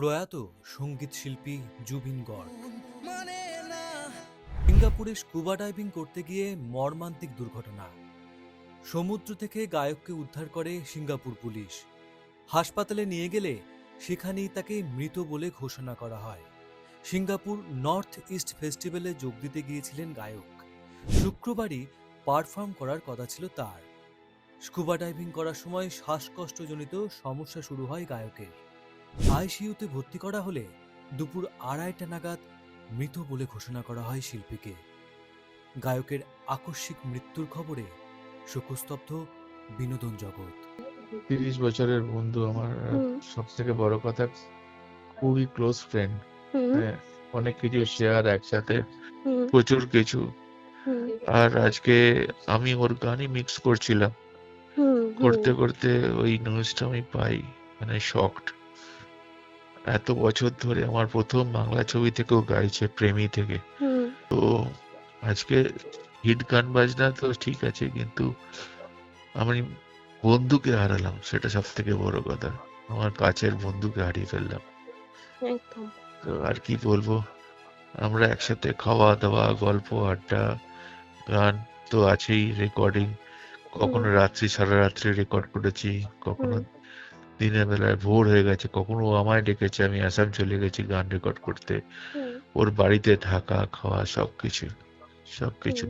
প্রয়াত সংগীত শিল্পী জুবিন গড় সিঙ্গাপুরে স্কুবা ডাইভিং করতে গিয়ে মর্মান্তিক দুর্ঘটনা। সমুদ্র থেকে গায়ককে উদ্ধার করে সিঙ্গাপুর পুলিশ। হাসপাতালে নিয়ে গেলে সেখানেই তাকে মৃত বলে ঘোষণা করা হয়। সিঙ্গাপুর নর্থ ইস্ট ফেস্টিভ্যালে যোগ দিতে গিয়েছিলেন গায়ক। শুক্রবারই পারফর্ম করার কথা ছিল তার। স্কুবা ডাইভিং করার সময় শ্বাসকষ্টজনিত সমস্যা শুরু হয় গায়কের। আইসিইউতে ভর্তি করা হলে দুপুর আড়াইটা নাগাদ মৃত বলে ঘোষণা করা হয় শিল্পীকে। গায়কের আকস্মিক মৃত্যুর খবরে শোকস্তব্ধ বিনোদন জগৎ। তিরিশ বছরের বন্ধু আমার সব থেকে বড় কথা খুবই ক্লোজ ফ্রেন্ড অনেক কিছু শেয়ার একসাথে প্রচুর কিছু। আর আজকে আমি ওর গানই মিক্স করছিলাম। করতে করতে ওই নিউজটা আমি পাই মানে শকড এত বছর ধরে আমার প্রথম বাংলা ছবি থেকেও গাইছে প্রেমী থেকে। তো আজকে হিট গান বাজনা তো ঠিক আছে কিন্তু আমি বন্ধুকে হারালাম সেটা সব থেকে বড় কথা। আমার কাছের বন্ধুকে হারিয়ে ফেললাম। তো আর কি বলব আমরা একসাথে খাওয়া দাওয়া গল্প আড্ডা গান তো আছেই রেকর্ডিং কখনো রাত্রি সারা রাত্রি রেকর্ড করেছি কখনো। দিনের বেলায় ভোর হয়ে গেছে কখনো ও আমায় ডেকেছে আমি আসাম চলে গেছি গান রেকর্ড করতে। ওর বাড়িতে থাকা খাওয়া সবকিছু সবকিছু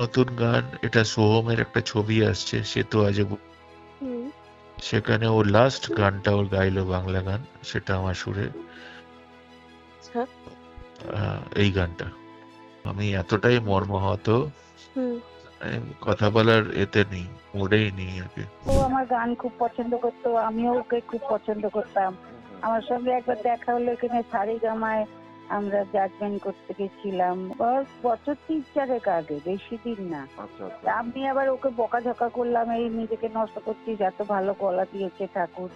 নতুন গান এটা সোহমের একটা ছবি আসছে সে তো আজ সেখানে ও লাস্ট গানটা ওর গাইলো বাংলা গান সেটা আমার সুরে। আচ্ছা। এই গানটা। আমি এতটাই মর্মাহত কথা বলার এতে নেই মোড়েই নেই আগে। ও আমার গান খুব পছন্দ করতো আমিও ওকে খুব পছন্দ করতাম। আমার সঙ্গে একবার দেখা হলো এখানে সারেগামায় আমরা জাজমেন্ট করতে গেছিলাম। বছর তিন চারেক আগে বেশি দিন না। তা আমি আবার ওকে বকাঝকা করলাম এই নিজেকে নষ্ট করছিস এত ভালো গলা দিয়েছে ঠাকুর।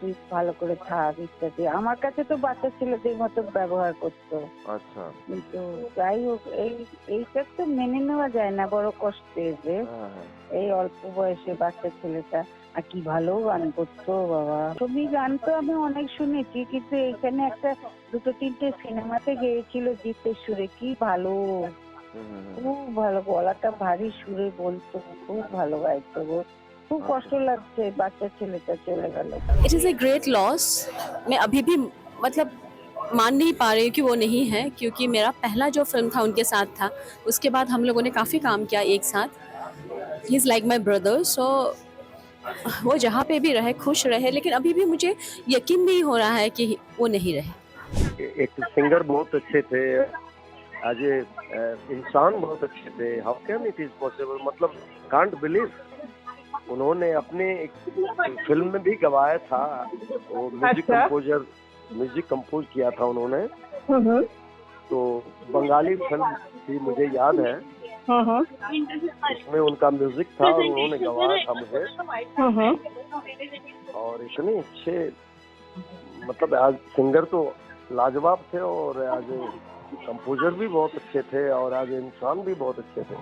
তুই ভালো করে থাক ইত্যাদি। আমার কাছে তো বাচ্চা ছেলেদের মতো ব্যবহার করতো। আচ্ছা। কিন্তু যাই হোক এই এইটা তো মেনে নেওয়া যায় না বড় কষ্টের রে হ্যাঁ, হ্যাঁ। এই অল্প বয়সে বাচ্চা ছেলেটা। আর কি ভালো গান করতো বাবা ছবি গান তো আমি অনেক শুনেছি কিন্তু এখানে একটা দুটো তিনটে সিনেমাতে গেয়েছিল জিতের সুরে কি ভালো হুম, হুম, হুম। খুব ভালো গলাটা ভারী সুরে বলতো খুব ভালো গাইতো গো খুব কষ্ট লাগছে বাচ্চা ছেলেটা চলে গেল it is a great loss मैं अभी भी मतलब मान नहीं पा रही हूँ कि वो नहीं है क्योंकि मेरा पहला जो फिल्म था उनके साथ था उसके बाद हम लोगों ने काफ़ी काम किया एक साथ ही is like my brother so वो जहाँ पे भी रहे खुश रहे लेकिन अभी भी मुझे यकीन नहीं हो रहा है कि वो नहीं रहे। एक सिंगर बहुत अच्छे थे। एज ए इंसान बहुत अच्छे थे। How can it is possible मतलब कांट बिलीव उन्होंने अपने एक फ़िल्म में भी गवाया था। वो म्यूज़िक अच्छा। कंपोजर म्यूज़िक कंपोज किया था उन्होंने। तो बंगाली फ़िल्म थी मुझे याद है। उसमें उनका म्यूज़िक था और उन्होंने गवाया था मुझे। और इतने अच्छे मतलब आज सिंगर तो लाजवाब थे और आज कंपोजर भी बहुत अच्छे थे और आज इंसान भी बहुत अच्छे थे।